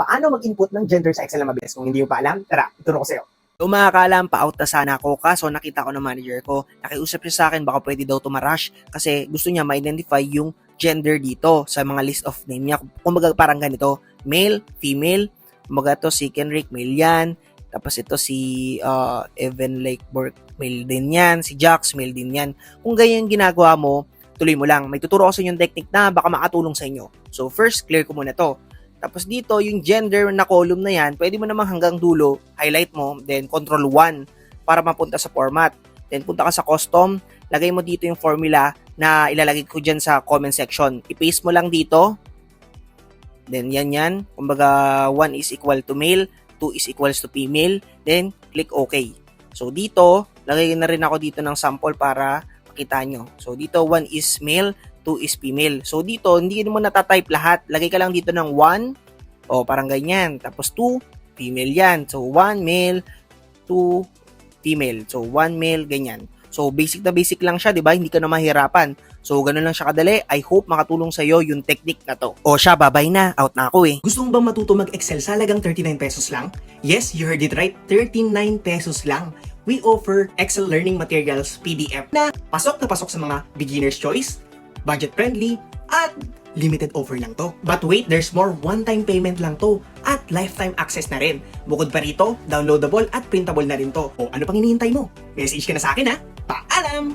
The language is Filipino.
paano mag-input ng gender sa Excel na mabilis. Kung hindi mo pa alam, tara, ituro ko sa'yo. Kung makakalam, pa-out na sana ako kaso nakita ko ng manager ko. Nakiusap siya sa akin baka pwede daw tumarash kasi gusto niya ma-identify yung gender dito sa mga list of name niya. Kumbaga parang ganito, male, female, kumbaga to si Kenrick, male yan. Tapos ito si uh, Evan Lakeborg, male din yan. Si Jax, male din yan. Kung ganyan ginagawa mo, tuloy mo lang. May tuturo ko sa inyo yung technique na baka makatulong sa inyo. So first, clear ko muna to. Tapos dito, yung gender na column na yan, pwede mo namang hanggang dulo, highlight mo, then control 1 para mapunta sa format. Then punta ka sa custom, lagay mo dito yung formula na ilalagay ko dyan sa comment section. I-paste mo lang dito. Then yan yan. Kumbaga 1 is equal to male, 2 is equals to female. Then click OK. So dito, lagay na rin ako dito ng sample para makita nyo. So dito 1 is male, 2 is female. So dito, hindi mo natatype lahat. Lagay ka lang dito ng 1, o parang ganyan. Tapos 2, female yan. So 1 male, 2 female. So 1 male, ganyan. So basic na basic lang siya, 'di ba? Hindi ka na mahirapan. So ganun lang siya kadali. I hope makatulong sa iyo yung technique na to. O siya, babay na. Out na ako eh. Gusto mo bang matuto mag-Excel sa halagang 39 pesos lang? Yes, you heard it right. 39 pesos lang. We offer Excel Learning Materials PDF na pasok na pasok sa mga beginner's choice, budget friendly, at limited offer lang to. But wait, there's more one-time payment lang to at lifetime access na rin. Bukod pa rito, downloadable at printable na rin to. O ano pang hinihintay mo? Message ka na sa akin ha. Paalam!